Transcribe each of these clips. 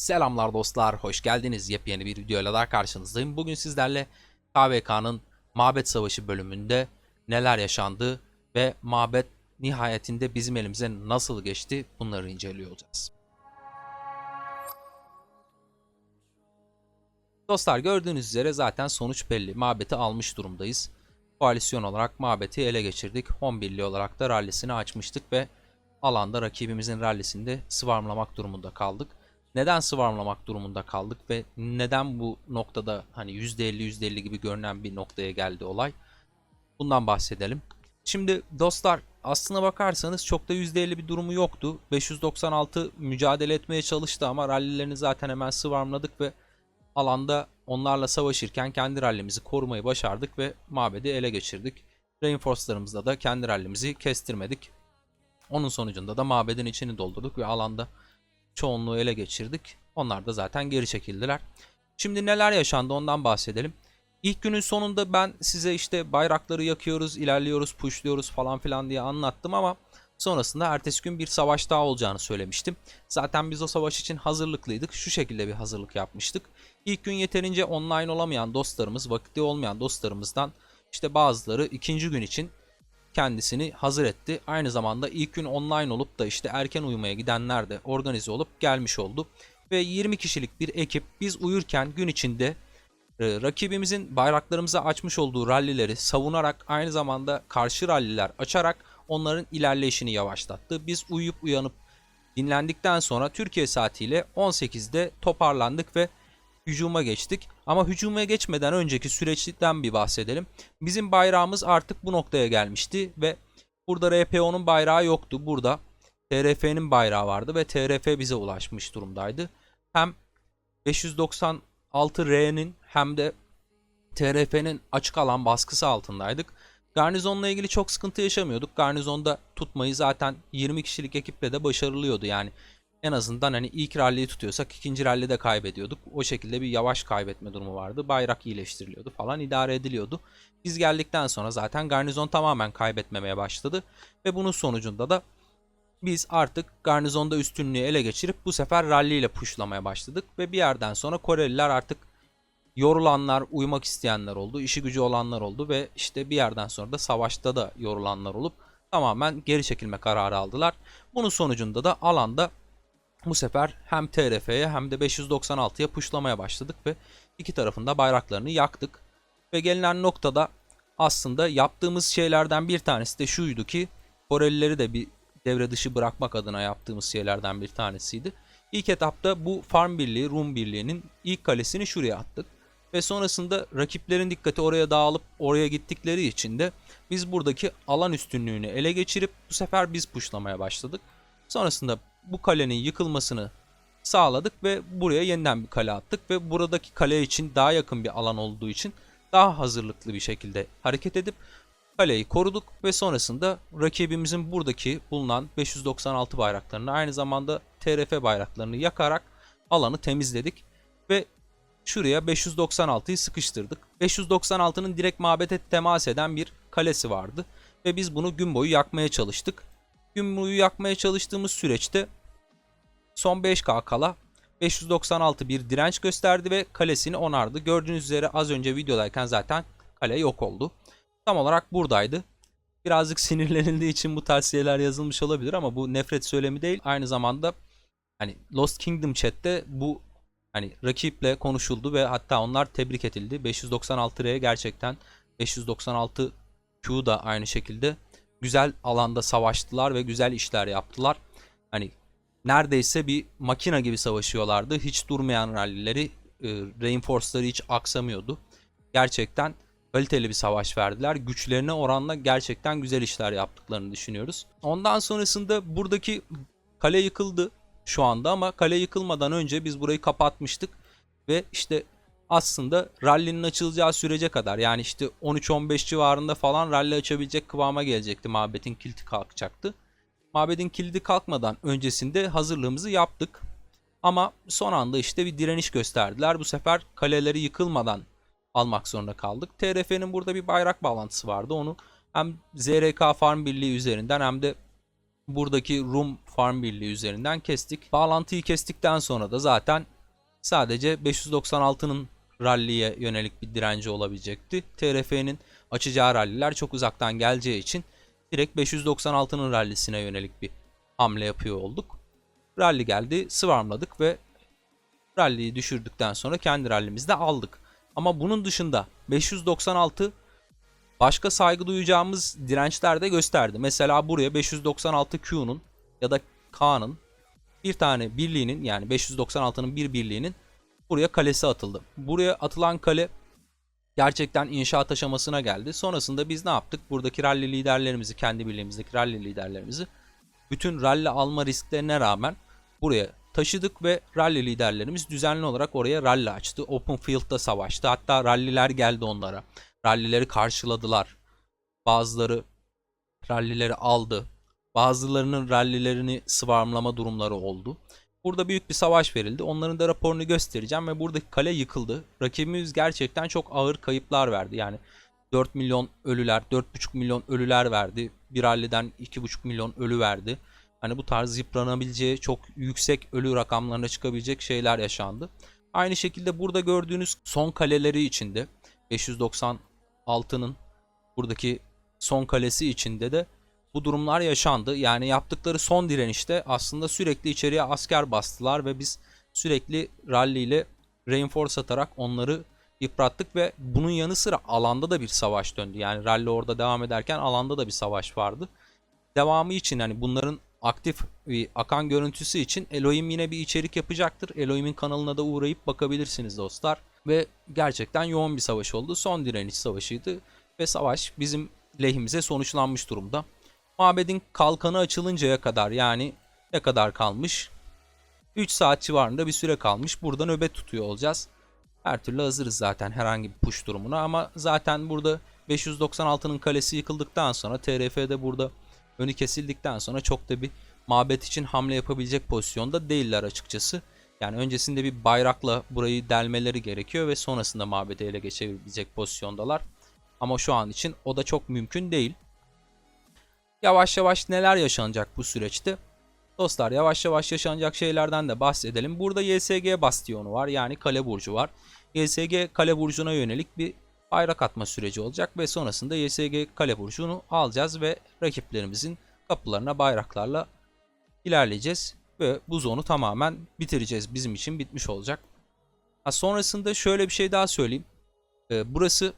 Selamlar dostlar, hoş geldiniz. Yepyeni bir videoyla daha karşınızdayım. Bugün sizlerle KVK'nın Mabet Savaşı bölümünde neler yaşandı ve mabet nihayetinde bizim elimize nasıl geçti bunları inceliyor olacağız. Dostlar gördüğünüz üzere zaten sonuç belli. Mabeti almış durumdayız. Koalisyon olarak mabeti ele geçirdik. 11'li olarak da rallisini açmıştık ve alanda rakibimizin rallisinde sıvarmlamak durumunda kaldık neden sıvarmlamak durumunda kaldık ve neden bu noktada hani %50 %50 gibi görünen bir noktaya geldi olay? Bundan bahsedelim. Şimdi dostlar aslına bakarsanız çok da %50 bir durumu yoktu. 596 mücadele etmeye çalıştı ama rallilerini zaten hemen sıvarmladık ve alanda onlarla savaşırken kendi rallimizi korumayı başardık ve mabedi ele geçirdik. Reinforce'larımızda da kendi rallimizi kestirmedik. Onun sonucunda da mabedin içini doldurduk ve alanda çoğunluğu ele geçirdik. Onlar da zaten geri çekildiler. Şimdi neler yaşandı ondan bahsedelim. İlk günün sonunda ben size işte bayrakları yakıyoruz, ilerliyoruz, pushluyoruz falan filan diye anlattım ama sonrasında ertesi gün bir savaş daha olacağını söylemiştim. Zaten biz o savaş için hazırlıklıydık. Şu şekilde bir hazırlık yapmıştık. İlk gün yeterince online olamayan dostlarımız, vakti olmayan dostlarımızdan işte bazıları ikinci gün için kendisini hazır etti. Aynı zamanda ilk gün online olup da işte erken uyumaya gidenler de organize olup gelmiş oldu. Ve 20 kişilik bir ekip biz uyurken gün içinde e, rakibimizin bayraklarımıza açmış olduğu rallileri savunarak aynı zamanda karşı ralliler açarak onların ilerleyişini yavaşlattı. Biz uyuyup uyanıp dinlendikten sonra Türkiye saatiyle 18'de toparlandık ve hücuma geçtik. Ama hücuma geçmeden önceki süreçten bir bahsedelim. Bizim bayrağımız artık bu noktaya gelmişti ve burada RPO'nun bayrağı yoktu. Burada TRF'nin bayrağı vardı ve TRF bize ulaşmış durumdaydı. Hem 596R'nin hem de TRF'nin açık alan baskısı altındaydık. Garnizonla ilgili çok sıkıntı yaşamıyorduk. Garnizonda tutmayı zaten 20 kişilik ekiple de başarılıyordu. Yani en azından hani ilk ralliyi tutuyorsak ikinci rallide kaybediyorduk. O şekilde bir yavaş kaybetme durumu vardı. Bayrak iyileştiriliyordu falan idare ediliyordu. Biz geldikten sonra zaten garnizon tamamen kaybetmemeye başladı. Ve bunun sonucunda da biz artık garnizonda üstünlüğü ele geçirip bu sefer rally ile pushlamaya başladık. Ve bir yerden sonra Koreliler artık yorulanlar, uyumak isteyenler oldu. işi gücü olanlar oldu ve işte bir yerden sonra da savaşta da yorulanlar olup tamamen geri çekilme kararı aldılar. Bunun sonucunda da alanda bu sefer hem TRF'ye hem de 596'ya puşlamaya başladık ve iki tarafında bayraklarını yaktık. Ve gelinen noktada aslında yaptığımız şeylerden bir tanesi de şuydu ki Korelileri de bir devre dışı bırakmak adına yaptığımız şeylerden bir tanesiydi. İlk etapta bu Farm Birliği, Rum Birliği'nin ilk kalesini şuraya attık. Ve sonrasında rakiplerin dikkati oraya dağılıp oraya gittikleri için de biz buradaki alan üstünlüğünü ele geçirip bu sefer biz puşlamaya başladık. Sonrasında bu kalenin yıkılmasını sağladık ve buraya yeniden bir kale attık ve buradaki kale için daha yakın bir alan olduğu için daha hazırlıklı bir şekilde hareket edip kaleyi koruduk ve sonrasında rakibimizin buradaki bulunan 596 bayraklarını aynı zamanda TRF bayraklarını yakarak alanı temizledik ve şuraya 596'yı sıkıştırdık. 596'nın direkt mabete temas eden bir kalesi vardı ve biz bunu gün boyu yakmaya çalıştık. Boyu yakmaya çalıştığımız süreçte son 5K kala 596 bir direnç gösterdi ve kalesini onardı. Gördüğünüz üzere az önce videodayken zaten kale yok oldu. Tam olarak buradaydı. Birazcık sinirlenildiği için bu tavsiyeler yazılmış olabilir ama bu nefret söylemi değil. Aynı zamanda hani Lost Kingdom chat'te bu hani rakiple konuşuldu ve hatta onlar tebrik edildi. 596R'ye gerçekten 596 Q da aynı şekilde güzel alanda savaştılar ve güzel işler yaptılar. Hani neredeyse bir makina gibi savaşıyorlardı. Hiç durmayan rallileri, e, reinforce'ları hiç aksamıyordu. Gerçekten kaliteli bir savaş verdiler. Güçlerine oranla gerçekten güzel işler yaptıklarını düşünüyoruz. Ondan sonrasında buradaki kale yıkıldı şu anda ama kale yıkılmadan önce biz burayı kapatmıştık ve işte aslında rallinin açılacağı sürece kadar yani işte 13-15 civarında falan rally açabilecek kıvama gelecekti. Mabetin kilidi kalkacaktı. Mabedin kilidi kalkmadan öncesinde hazırlığımızı yaptık. Ama son anda işte bir direniş gösterdiler. Bu sefer kaleleri yıkılmadan almak zorunda kaldık. TRF'nin burada bir bayrak bağlantısı vardı. Onu hem ZRK Farm Birliği üzerinden hem de buradaki Rum Farm Birliği üzerinden kestik. Bağlantıyı kestikten sonra da zaten sadece 596'nın rally'ye yönelik bir direnci olabilecekti. TRF'nin açacağı ralliler çok uzaktan geleceği için direkt 596'nın rallisine yönelik bir hamle yapıyor olduk. Rally geldi, sıvarmladık ve rally'yi düşürdükten sonra kendi rallimizi de aldık. Ama bunun dışında 596 başka saygı duyacağımız dirençler de gösterdi. Mesela buraya 596Q'nun ya da K'nın bir tane birliğinin yani 596'nın bir birliğinin buraya kalesi atıldı. Buraya atılan kale gerçekten inşaat aşamasına geldi. Sonrasında biz ne yaptık? Buradaki rally liderlerimizi, kendi birliğimizdeki rally liderlerimizi bütün rally alma risklerine rağmen buraya taşıdık ve rally liderlerimiz düzenli olarak oraya rally açtı. Open field'da savaştı. Hatta ralliler geldi onlara. Rallileri karşıladılar. Bazıları rallileri aldı. Bazılarının rallilerini sıvarmlama durumları oldu. Burada büyük bir savaş verildi. Onların da raporunu göstereceğim ve buradaki kale yıkıldı. Rakibimiz gerçekten çok ağır kayıplar verdi. Yani 4 milyon ölüler, 4,5 milyon ölüler verdi. Bir ralliden 2,5 milyon ölü verdi. Hani bu tarz yıpranabileceği çok yüksek ölü rakamlarına çıkabilecek şeyler yaşandı. Aynı şekilde burada gördüğünüz son kaleleri içinde 596'nın buradaki son kalesi içinde de bu durumlar yaşandı. Yani yaptıkları son direnişte aslında sürekli içeriye asker bastılar ve biz sürekli rally ile reinforce atarak onları yıprattık ve bunun yanı sıra alanda da bir savaş döndü. Yani rally orada devam ederken alanda da bir savaş vardı. Devamı için hani bunların aktif bir akan görüntüsü için Elohim yine bir içerik yapacaktır. Elohim'in kanalına da uğrayıp bakabilirsiniz dostlar. Ve gerçekten yoğun bir savaş oldu. Son direniş savaşıydı ve savaş bizim lehimize sonuçlanmış durumda. Mabedin kalkanı açılıncaya kadar yani ne kadar kalmış? 3 saat civarında bir süre kalmış. Burada nöbet tutuyor olacağız. Her türlü hazırız zaten herhangi bir push durumuna ama zaten burada 596'nın kalesi yıkıldıktan sonra TRF'de burada önü kesildikten sonra çok da bir mabet için hamle yapabilecek pozisyonda değiller açıkçası. Yani öncesinde bir bayrakla burayı delmeleri gerekiyor ve sonrasında mabede ele geçebilecek pozisyondalar. Ama şu an için o da çok mümkün değil. Yavaş yavaş neler yaşanacak bu süreçte? Dostlar yavaş yavaş yaşanacak şeylerden de bahsedelim. Burada YSG bastiyonu var yani kale burcu var. YSG kale burcuna yönelik bir bayrak atma süreci olacak ve sonrasında YSG kale burcunu alacağız ve rakiplerimizin kapılarına bayraklarla ilerleyeceğiz ve bu zonu tamamen bitireceğiz. Bizim için bitmiş olacak. Ha, sonrasında şöyle bir şey daha söyleyeyim. Ee, burası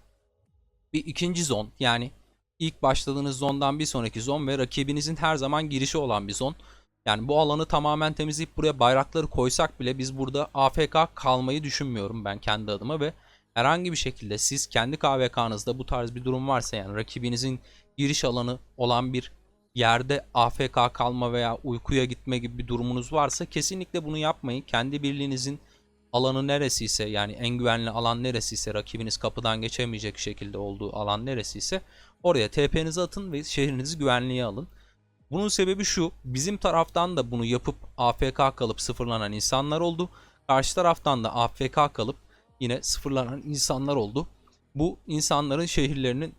bir ikinci zon yani ilk başladığınız zondan bir sonraki zon ve rakibinizin her zaman girişi olan bir zon. Yani bu alanı tamamen temizleyip buraya bayrakları koysak bile biz burada AFK kalmayı düşünmüyorum ben kendi adıma ve herhangi bir şekilde siz kendi KVK'nızda bu tarz bir durum varsa yani rakibinizin giriş alanı olan bir yerde AFK kalma veya uykuya gitme gibi bir durumunuz varsa kesinlikle bunu yapmayın. Kendi birliğinizin alanı neresiyse yani en güvenli alan neresiyse rakibiniz kapıdan geçemeyecek şekilde olduğu alan neresiyse oraya TP'nizi atın ve şehrinizi güvenliğe alın. Bunun sebebi şu bizim taraftan da bunu yapıp AFK kalıp sıfırlanan insanlar oldu. Karşı taraftan da AFK kalıp yine sıfırlanan insanlar oldu. Bu insanların şehirlerinin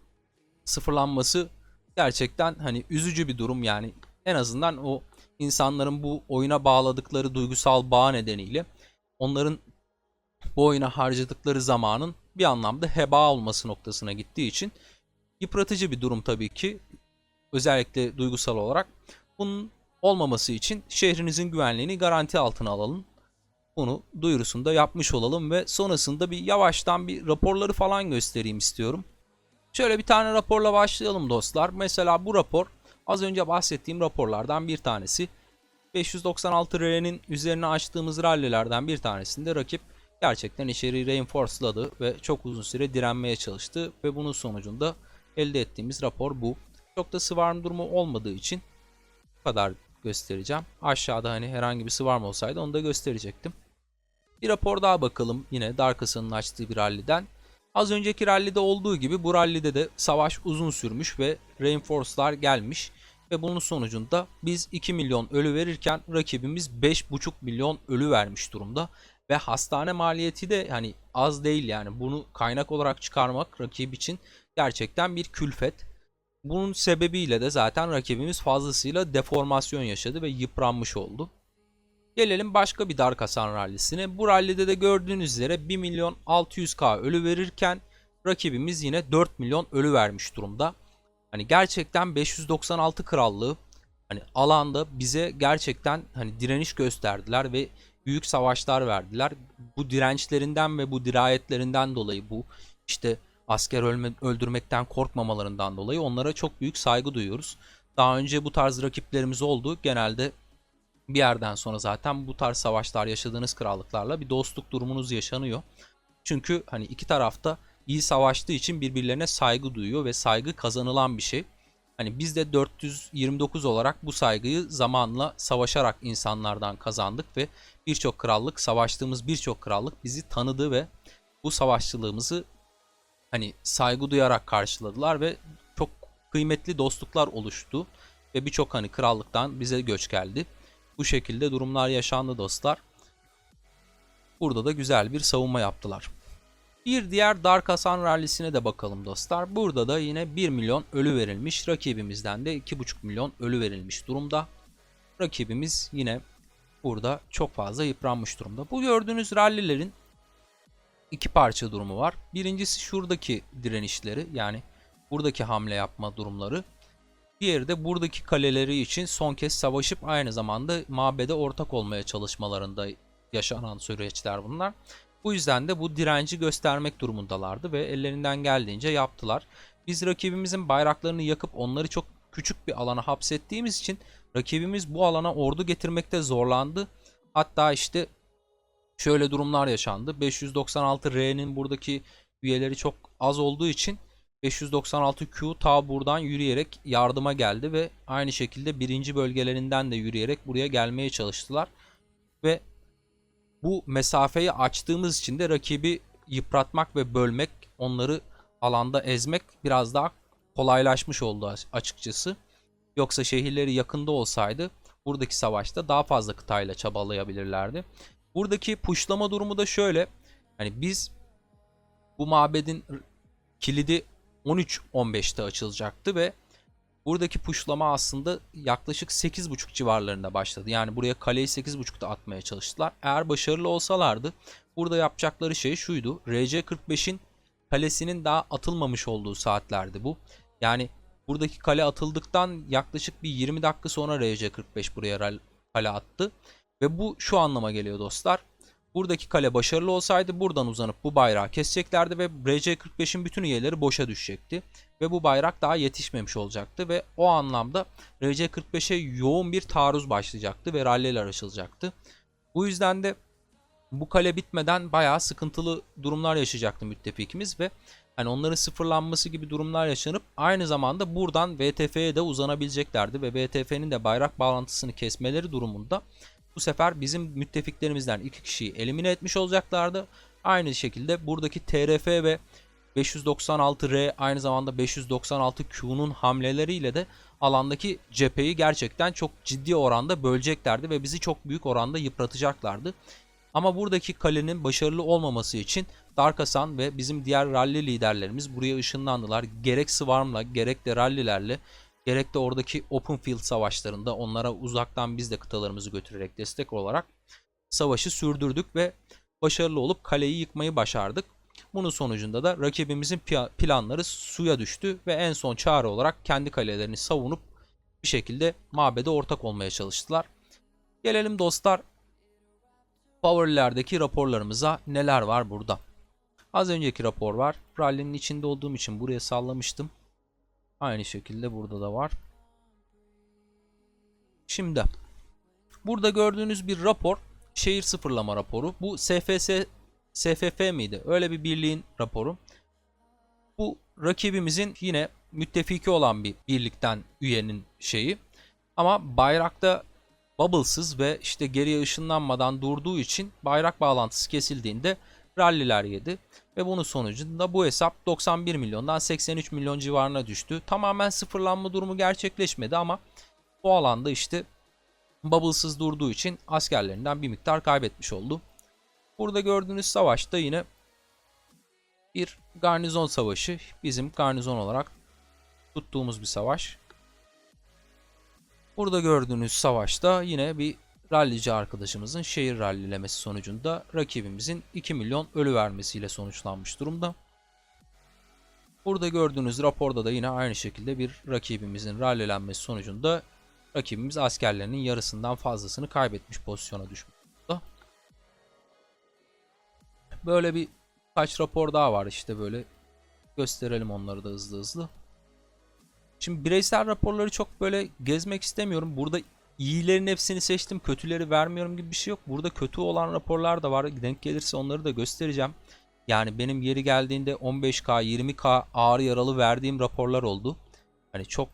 sıfırlanması gerçekten hani üzücü bir durum yani en azından o insanların bu oyuna bağladıkları duygusal bağ nedeniyle onların bu oyuna harcadıkları zamanın bir anlamda heba olması noktasına gittiği için yıpratıcı bir durum tabii ki. Özellikle duygusal olarak. Bunun olmaması için şehrinizin güvenliğini garanti altına alalım. Bunu duyurusunu da yapmış olalım ve sonrasında bir yavaştan bir raporları falan göstereyim istiyorum. Şöyle bir tane raporla başlayalım dostlar. Mesela bu rapor az önce bahsettiğim raporlardan bir tanesi. 596 R'nin üzerine açtığımız rallilerden bir tanesinde rakip gerçekten içeriği reinforceladı ve çok uzun süre direnmeye çalıştı ve bunun sonucunda elde ettiğimiz rapor bu. Çok da swarm durumu olmadığı için bu kadar göstereceğim. Aşağıda hani herhangi bir swarm olsaydı onu da gösterecektim. Bir rapor daha bakalım yine Darkasa'nın açtığı bir ralliden. Az önceki rallide olduğu gibi bu rallide de savaş uzun sürmüş ve reinforce'lar gelmiş. Ve bunun sonucunda biz 2 milyon ölü verirken rakibimiz 5,5 milyon ölü vermiş durumda. Ve hastane maliyeti de hani az değil yani bunu kaynak olarak çıkarmak rakip için gerçekten bir külfet. Bunun sebebiyle de zaten rakibimiz fazlasıyla deformasyon yaşadı ve yıpranmış oldu. Gelelim başka bir Dark Hasan rallisine. Bu rallide de gördüğünüz üzere 1 milyon 600k ölü verirken rakibimiz yine 4 milyon ölü vermiş durumda. Hani gerçekten 596 krallığı hani alanda bize gerçekten hani direniş gösterdiler ve büyük savaşlar verdiler. Bu dirençlerinden ve bu dirayetlerinden dolayı bu işte asker ölme, öldürmekten korkmamalarından dolayı onlara çok büyük saygı duyuyoruz. Daha önce bu tarz rakiplerimiz oldu. Genelde bir yerden sonra zaten bu tarz savaşlar yaşadığınız krallıklarla bir dostluk durumunuz yaşanıyor. Çünkü hani iki tarafta iyi savaştığı için birbirlerine saygı duyuyor ve saygı kazanılan bir şey. Hani biz de 429 olarak bu saygıyı zamanla savaşarak insanlardan kazandık ve birçok krallık, savaştığımız birçok krallık bizi tanıdı ve bu savaşçılığımızı hani saygı duyarak karşıladılar ve çok kıymetli dostluklar oluştu ve birçok hani krallıktan bize göç geldi. Bu şekilde durumlar yaşandı dostlar. Burada da güzel bir savunma yaptılar. Bir diğer Dark Hasan rallisine de bakalım dostlar. Burada da yine 1 milyon ölü verilmiş. Rakibimizden de 2,5 milyon ölü verilmiş durumda. Rakibimiz yine burada çok fazla yıpranmış durumda. Bu gördüğünüz rallilerin iki parça durumu var. Birincisi şuradaki direnişleri yani buradaki hamle yapma durumları. Diğeri de buradaki kaleleri için son kez savaşıp aynı zamanda mabede ortak olmaya çalışmalarında yaşanan süreçler bunlar. Bu yüzden de bu direnci göstermek durumundalardı ve ellerinden geldiğince yaptılar. Biz rakibimizin bayraklarını yakıp onları çok küçük bir alana hapsettiğimiz için rakibimiz bu alana ordu getirmekte zorlandı. Hatta işte şöyle durumlar yaşandı. 596R'nin buradaki üyeleri çok az olduğu için 596Q ta buradan yürüyerek yardıma geldi ve aynı şekilde birinci bölgelerinden de yürüyerek buraya gelmeye çalıştılar. Ve bu mesafeyi açtığımız için de rakibi yıpratmak ve bölmek, onları alanda ezmek biraz daha kolaylaşmış oldu açıkçası. Yoksa şehirleri yakında olsaydı buradaki savaşta daha fazla kıtayla çabalayabilirlerdi. Buradaki puşlama durumu da şöyle. Hani biz bu mabedin kilidi 13-15'te açılacaktı ve buradaki puşlama aslında yaklaşık 8.5 civarlarında başladı. Yani buraya kaleyi 8.5'ta atmaya çalıştılar. Eğer başarılı olsalardı burada yapacakları şey şuydu. RC45'in kalesinin daha atılmamış olduğu saatlerdi bu. Yani buradaki kale atıldıktan yaklaşık bir 20 dakika sonra RC45 buraya kale attı. Ve bu şu anlama geliyor dostlar. Buradaki kale başarılı olsaydı buradan uzanıp bu bayrağı keseceklerdi ve RC45'in bütün üyeleri boşa düşecekti. Ve bu bayrak daha yetişmemiş olacaktı ve o anlamda RC45'e yoğun bir taarruz başlayacaktı ve ralliler açılacaktı. Bu yüzden de bu kale bitmeden bayağı sıkıntılı durumlar yaşayacaktı müttefikimiz ve hani onların sıfırlanması gibi durumlar yaşanıp aynı zamanda buradan VTF'ye de uzanabileceklerdi ve VTF'nin de bayrak bağlantısını kesmeleri durumunda bu sefer bizim müttefiklerimizden iki kişiyi elimine etmiş olacaklardı. Aynı şekilde buradaki TRF ve 596R aynı zamanda 596Q'nun hamleleriyle de alandaki cepheyi gerçekten çok ciddi oranda böleceklerdi ve bizi çok büyük oranda yıpratacaklardı. Ama buradaki kalenin başarılı olmaması için Dark Hasan ve bizim diğer rally liderlerimiz buraya ışınlandılar. Gerek Swarm'la gerek de rallilerle gerek de oradaki open field savaşlarında onlara uzaktan biz de kıtalarımızı götürerek destek olarak savaşı sürdürdük ve başarılı olup kaleyi yıkmayı başardık. Bunun sonucunda da rakibimizin planları suya düştü ve en son çare olarak kendi kalelerini savunup bir şekilde mabede ortak olmaya çalıştılar. Gelelim dostlar Power'lerdeki raporlarımıza neler var burada. Az önceki rapor var. Rally'nin içinde olduğum için buraya sallamıştım. Aynı şekilde burada da var. Şimdi burada gördüğünüz bir rapor şehir sıfırlama raporu. Bu SFS SFF miydi? Öyle bir birliğin raporu. Bu rakibimizin yine müttefiki olan bir birlikten üyenin şeyi. Ama bayrakta bubblesız ve işte geriye ışınlanmadan durduğu için bayrak bağlantısı kesildiğinde ralliler yedi. Ve bunun sonucunda bu hesap 91 milyondan 83 milyon civarına düştü. Tamamen sıfırlanma durumu gerçekleşmedi ama bu alanda işte bubblesız durduğu için askerlerinden bir miktar kaybetmiş oldu. Burada gördüğünüz savaşta yine bir garnizon savaşı bizim garnizon olarak tuttuğumuz bir savaş. Burada gördüğünüz savaşta yine bir rallici arkadaşımızın şehir rallilemesi sonucunda rakibimizin 2 milyon ölü vermesiyle sonuçlanmış durumda. Burada gördüğünüz raporda da yine aynı şekilde bir rakibimizin rallilenmesi sonucunda rakibimiz askerlerinin yarısından fazlasını kaybetmiş pozisyona düşmüş. Böyle bir kaç rapor daha var işte böyle gösterelim onları da hızlı hızlı. Şimdi bireysel raporları çok böyle gezmek istemiyorum. Burada iyilerin hepsini seçtim, kötüleri vermiyorum gibi bir şey yok. Burada kötü olan raporlar da var. Denk gelirse onları da göstereceğim. Yani benim yeri geldiğinde 15K, 20K ağır yaralı verdiğim raporlar oldu. Hani çok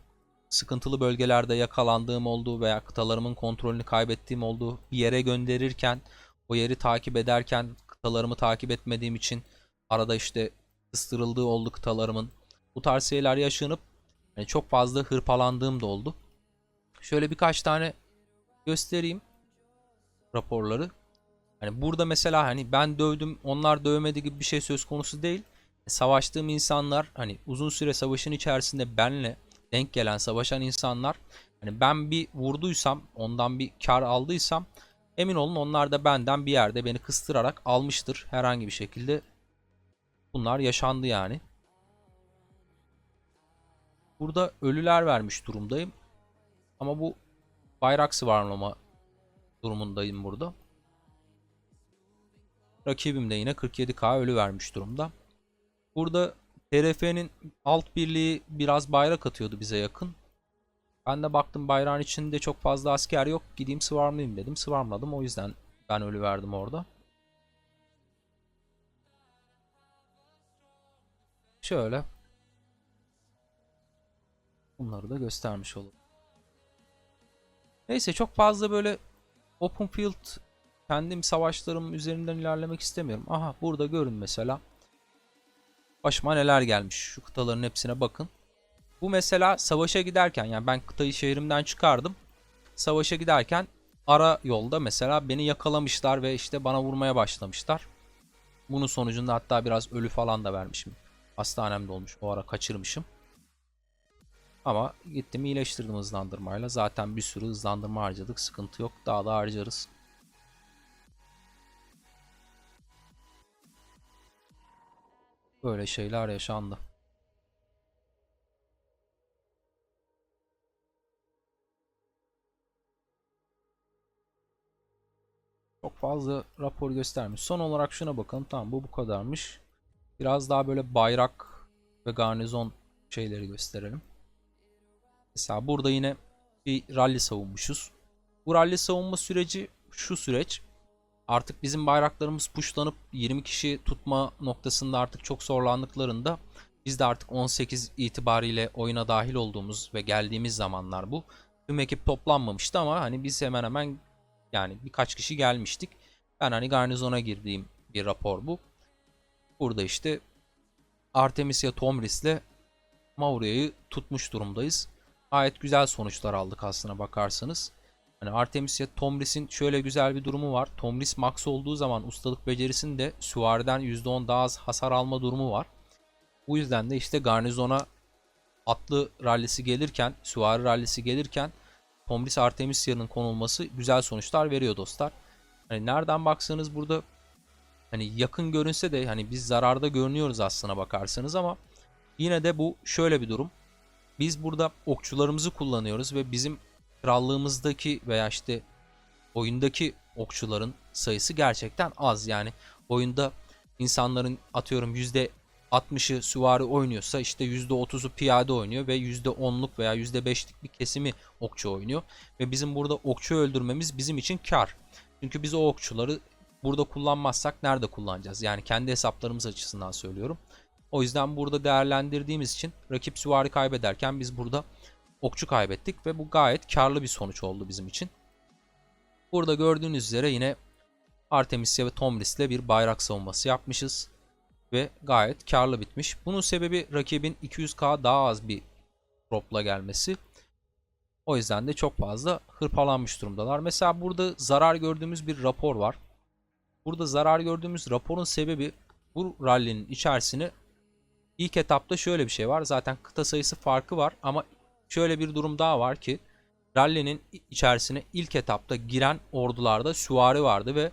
sıkıntılı bölgelerde yakalandığım oldu veya kıtalarımın kontrolünü kaybettiğim oldu. Bir yere gönderirken, o yeri takip ederken kıtalarımı takip etmediğim için arada işte kıstırıldığı oldu kıtalarımın. Bu tarz şeyler yaşanıp hani çok fazla hırpalandığım da oldu. Şöyle birkaç tane göstereyim raporları. Hani burada mesela hani ben dövdüm onlar dövmedi gibi bir şey söz konusu değil. Savaştığım insanlar hani uzun süre savaşın içerisinde benle denk gelen savaşan insanlar hani ben bir vurduysam ondan bir kar aldıysam emin olun onlar da benden bir yerde beni kıstırarak almıştır herhangi bir şekilde. Bunlar yaşandı yani. Burada ölüler vermiş durumdayım. Ama bu bayrak sıvarlama durumundayım burada. Rakibim de yine 47k ölü vermiş durumda. Burada TRF'nin alt birliği biraz bayrak atıyordu bize yakın. Ben de baktım bayrağın içinde çok fazla asker yok. Gideyim sıvarmayayım dedim. Sıvarmadım. O yüzden ben ölü verdim orada. Şöyle. Bunları da göstermiş olalım. Neyse çok fazla böyle open field kendim savaşlarım üzerinden ilerlemek istemiyorum. Aha burada görün mesela. Başıma neler gelmiş. Şu kıtaların hepsine bakın. Bu mesela savaşa giderken yani ben kıtayı şehrimden çıkardım. Savaşa giderken ara yolda mesela beni yakalamışlar ve işte bana vurmaya başlamışlar. Bunun sonucunda hatta biraz ölü falan da vermişim. Hastanemde olmuş o ara kaçırmışım. Ama gittim iyileştirdim hızlandırmayla. Zaten bir sürü hızlandırma harcadık. Sıkıntı yok. Daha da harcarız. Böyle şeyler yaşandı. Çok fazla rapor göstermiş. Son olarak şuna bakalım. Tamam bu bu kadarmış. Biraz daha böyle bayrak ve garnizon şeyleri gösterelim. Mesela burada yine bir rally savunmuşuz. Bu rally savunma süreci şu süreç. Artık bizim bayraklarımız puşlanıp 20 kişi tutma noktasında artık çok zorlandıklarında biz de artık 18 itibariyle oyuna dahil olduğumuz ve geldiğimiz zamanlar bu. Tüm ekip toplanmamıştı ama hani biz hemen hemen yani birkaç kişi gelmiştik. Ben hani garnizona girdiğim bir rapor bu. Burada işte Artemisia Tomris'le Mauria'yı tutmuş durumdayız. Gayet güzel sonuçlar aldık aslına bakarsanız. Hani Artemisia Tomris'in şöyle güzel bir durumu var. Tomris max olduğu zaman ustalık becerisinde süvariden %10 daha az hasar alma durumu var. Bu yüzden de işte garnizona atlı rallisi gelirken, süvari rallisi gelirken Tomris Artemisia'nın konulması güzel sonuçlar veriyor dostlar. Hani nereden baksanız burada hani yakın görünse de hani biz zararda görünüyoruz aslına bakarsanız ama yine de bu şöyle bir durum. Biz burada okçularımızı kullanıyoruz ve bizim krallığımızdaki veya işte oyundaki okçuların sayısı gerçekten az. Yani oyunda insanların atıyorum %60'ı süvari oynuyorsa işte %30'u piyade oynuyor ve %10'luk veya %5'lik bir kesimi okçu oynuyor. Ve bizim burada okçu öldürmemiz bizim için kar. Çünkü biz o okçuları burada kullanmazsak nerede kullanacağız? Yani kendi hesaplarımız açısından söylüyorum. O yüzden burada değerlendirdiğimiz için rakip süvari kaybederken biz burada okçu kaybettik ve bu gayet karlı bir sonuç oldu bizim için. Burada gördüğünüz üzere yine Artemisia ve Tomris'le bir bayrak savunması yapmışız ve gayet karlı bitmiş. Bunun sebebi rakibin 200k daha az bir dropla gelmesi. O yüzden de çok fazla hırpalanmış durumdalar. Mesela burada zarar gördüğümüz bir rapor var. Burada zarar gördüğümüz raporun sebebi bu rally'nin içerisine İlk etapta şöyle bir şey var. Zaten kıta sayısı farkı var ama şöyle bir durum daha var ki rally'nin içerisine ilk etapta giren ordularda süvari vardı ve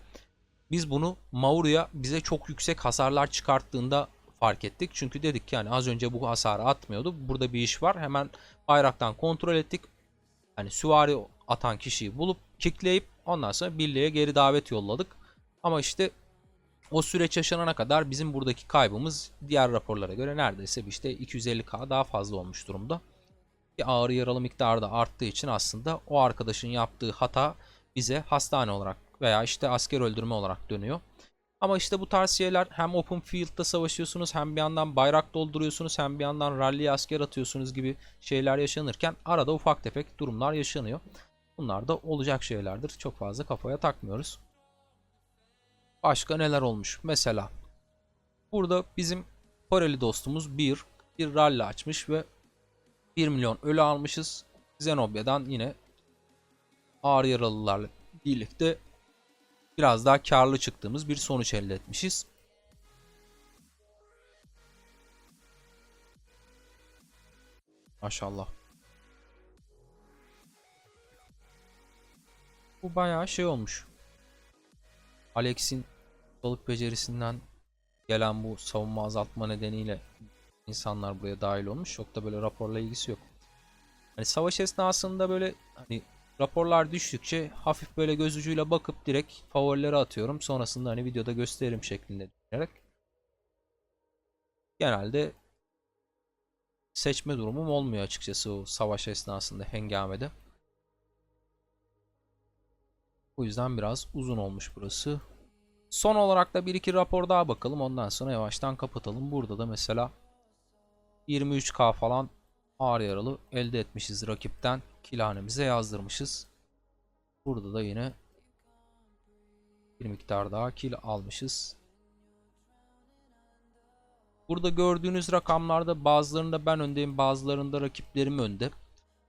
biz bunu Mauru'ya bize çok yüksek hasarlar çıkarttığında fark ettik. Çünkü dedik ki yani az önce bu hasarı atmıyordu. Burada bir iş var. Hemen bayraktan kontrol ettik. Hani süvari atan kişiyi bulup kickleyip ondan sonra birliğe geri davet yolladık. Ama işte o süreç yaşanana kadar bizim buradaki kaybımız diğer raporlara göre neredeyse işte 250k daha fazla olmuş durumda. Bir ağır yaralı miktarı da arttığı için aslında o arkadaşın yaptığı hata bize hastane olarak veya işte asker öldürme olarak dönüyor. Ama işte bu tarz şeyler hem open field'da savaşıyorsunuz hem bir yandan bayrak dolduruyorsunuz hem bir yandan rally asker atıyorsunuz gibi şeyler yaşanırken arada ufak tefek durumlar yaşanıyor. Bunlar da olacak şeylerdir. Çok fazla kafaya takmıyoruz. Başka neler olmuş? Mesela burada bizim Koreli dostumuz bir bir rally açmış ve 1 milyon ölü almışız. Zenobia'dan yine ağır yaralılarla birlikte biraz daha karlı çıktığımız bir sonuç elde etmişiz. Maşallah. Bu bayağı şey olmuş. Alex'in balık becerisinden gelen bu savunma azaltma nedeniyle insanlar buraya dahil olmuş. Çok da böyle raporla ilgisi yok. Hani savaş esnasında böyle hani raporlar düştükçe hafif böyle göz ucuyla bakıp direkt favorileri atıyorum. Sonrasında hani videoda gösteririm şeklinde düşünerek. Genelde seçme durumum olmuyor açıkçası o savaş esnasında hengamede. Bu yüzden biraz uzun olmuş burası. Son olarak da bir iki rapor daha bakalım. Ondan sonra yavaştan kapatalım. Burada da mesela 23k falan ağır yaralı elde etmişiz rakipten. Kilhanemize yazdırmışız. Burada da yine bir miktar daha kil almışız. Burada gördüğünüz rakamlarda bazılarında ben öndeyim bazılarında rakiplerim önde.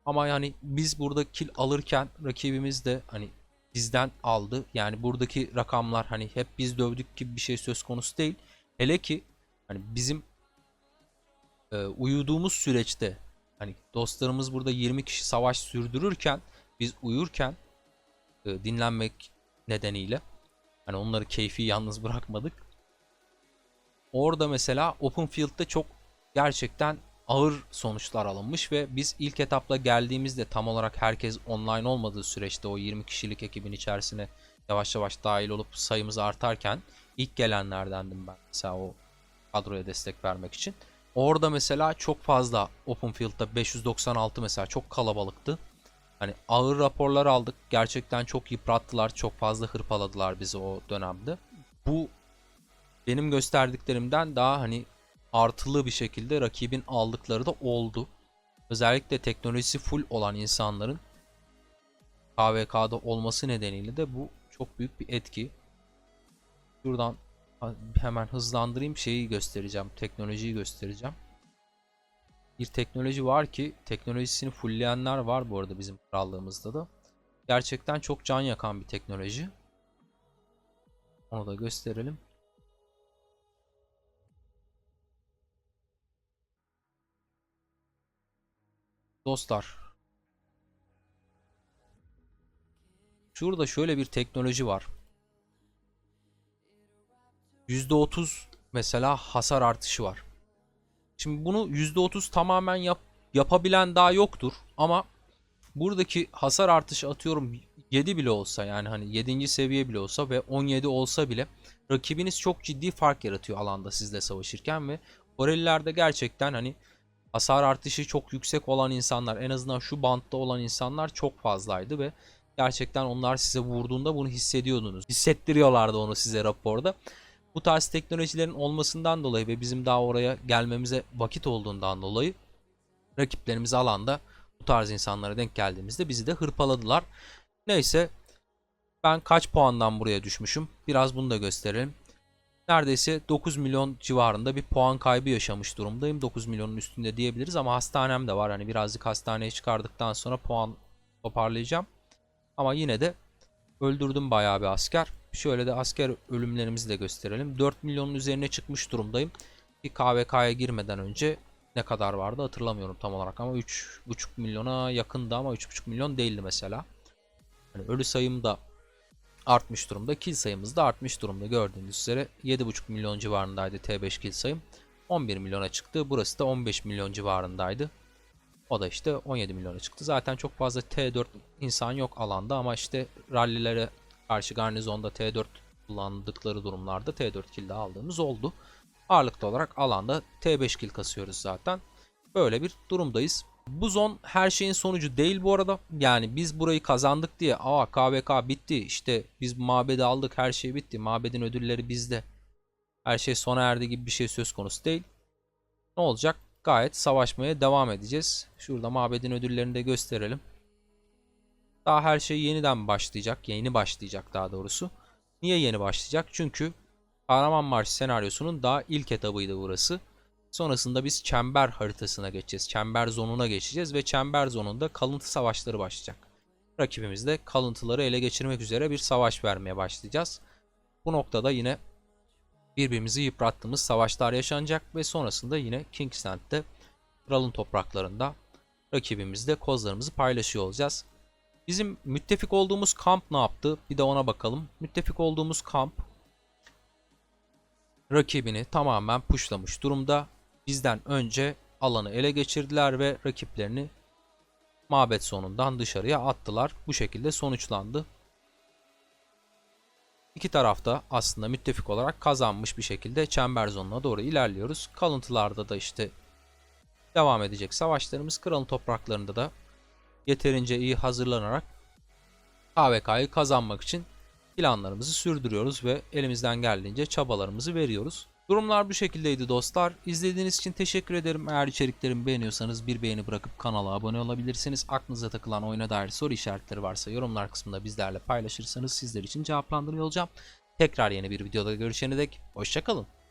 Ama yani biz burada kil alırken rakibimiz de hani bizden aldı. Yani buradaki rakamlar hani hep biz dövdük gibi bir şey söz konusu değil. Hele ki hani bizim e, uyuduğumuz süreçte hani dostlarımız burada 20 kişi savaş sürdürürken biz uyurken e, dinlenmek nedeniyle hani onları keyfi yalnız bırakmadık. Orada mesela Open Field'da çok gerçekten ağır sonuçlar alınmış ve biz ilk etapla geldiğimizde tam olarak herkes online olmadığı süreçte o 20 kişilik ekibin içerisine yavaş yavaş dahil olup sayımız artarken ilk gelenlerdendim ben mesela o kadroya destek vermek için. Orada mesela çok fazla Open Field'da 596 mesela çok kalabalıktı. Hani ağır raporlar aldık. Gerçekten çok yıprattılar. Çok fazla hırpaladılar bizi o dönemde. Bu benim gösterdiklerimden daha hani artılı bir şekilde rakibin aldıkları da oldu. Özellikle teknolojisi full olan insanların KVK'da olması nedeniyle de bu çok büyük bir etki. Şuradan hemen hızlandırayım şeyi göstereceğim. Teknolojiyi göstereceğim. Bir teknoloji var ki teknolojisini fullleyenler var bu arada bizim krallığımızda da. Gerçekten çok can yakan bir teknoloji. Onu da gösterelim. Dostlar. Şurada şöyle bir teknoloji var. %30 mesela hasar artışı var. Şimdi bunu %30 tamamen yap, yapabilen daha yoktur ama buradaki hasar artışı atıyorum 7 bile olsa yani hani 7. seviye bile olsa ve 17 olsa bile rakibiniz çok ciddi fark yaratıyor alanda sizle savaşırken ve Korelilerde gerçekten hani hasar artışı çok yüksek olan insanlar en azından şu bantta olan insanlar çok fazlaydı ve gerçekten onlar size vurduğunda bunu hissediyordunuz. Hissettiriyorlardı onu size raporda. Bu tarz teknolojilerin olmasından dolayı ve bizim daha oraya gelmemize vakit olduğundan dolayı rakiplerimiz alanda bu tarz insanlara denk geldiğimizde bizi de hırpaladılar. Neyse ben kaç puandan buraya düşmüşüm biraz bunu da gösterelim. Neredeyse 9 milyon civarında bir puan kaybı yaşamış durumdayım. 9 milyonun üstünde diyebiliriz ama hastanem de var. Hani birazcık hastaneye çıkardıktan sonra puan toparlayacağım. Ama yine de öldürdüm bayağı bir asker. Şöyle de asker ölümlerimizi de gösterelim. 4 milyonun üzerine çıkmış durumdayım. bir KVK'ya girmeden önce ne kadar vardı hatırlamıyorum tam olarak ama 3,5 milyona yakındı ama 3,5 milyon değildi mesela. Hani ölü sayım da artmış durumda. Kill sayımız da artmış durumda gördüğünüz üzere 7,5 milyon civarındaydı T5 kill sayım. 11 milyona çıktı. Burası da 15 milyon civarındaydı. O da işte 17 milyona çıktı. Zaten çok fazla T4 insan yok alanda ama işte rallilere karşı garnizonda T4 kullandıkları durumlarda T4 kill de aldığımız oldu. Ağırlıklı olarak alanda T5 kill kasıyoruz zaten. Böyle bir durumdayız. Bu zon her şeyin sonucu değil bu arada. Yani biz burayı kazandık diye aa KVK bitti işte biz mabedi aldık her şey bitti. Mabedin ödülleri bizde. Her şey sona erdi gibi bir şey söz konusu değil. Ne olacak? Gayet savaşmaya devam edeceğiz. Şurada mabedin ödüllerini de gösterelim. Daha her şey yeniden başlayacak. Yeni başlayacak daha doğrusu. Niye yeni başlayacak? Çünkü Kahramanmaraş senaryosunun daha ilk etabıydı burası. Sonrasında biz çember haritasına geçeceğiz. Çember zonuna geçeceğiz ve çember zonunda kalıntı savaşları başlayacak. Rakibimiz de kalıntıları ele geçirmek üzere bir savaş vermeye başlayacağız. Bu noktada yine birbirimizi yıprattığımız savaşlar yaşanacak ve sonrasında yine Kingsland'de kralın topraklarında rakibimizle kozlarımızı paylaşıyor olacağız. Bizim müttefik olduğumuz kamp ne yaptı? Bir de ona bakalım. Müttefik olduğumuz kamp rakibini tamamen pushlamış durumda. Bizden önce alanı ele geçirdiler ve rakiplerini mabet sonundan dışarıya attılar. Bu şekilde sonuçlandı. İki tarafta aslında müttefik olarak kazanmış bir şekilde çember zonuna doğru ilerliyoruz. Kalıntılarda da işte devam edecek savaşlarımız. Kralın topraklarında da yeterince iyi hazırlanarak KVK'yı kazanmak için planlarımızı sürdürüyoruz ve elimizden geldiğince çabalarımızı veriyoruz. Durumlar bu şekildeydi dostlar. İzlediğiniz için teşekkür ederim. Eğer içeriklerimi beğeniyorsanız bir beğeni bırakıp kanala abone olabilirsiniz. Aklınıza takılan oyuna dair soru işaretleri varsa yorumlar kısmında bizlerle paylaşırsanız sizler için cevaplandırıyor olacağım. Tekrar yeni bir videoda görüşene dek hoşçakalın.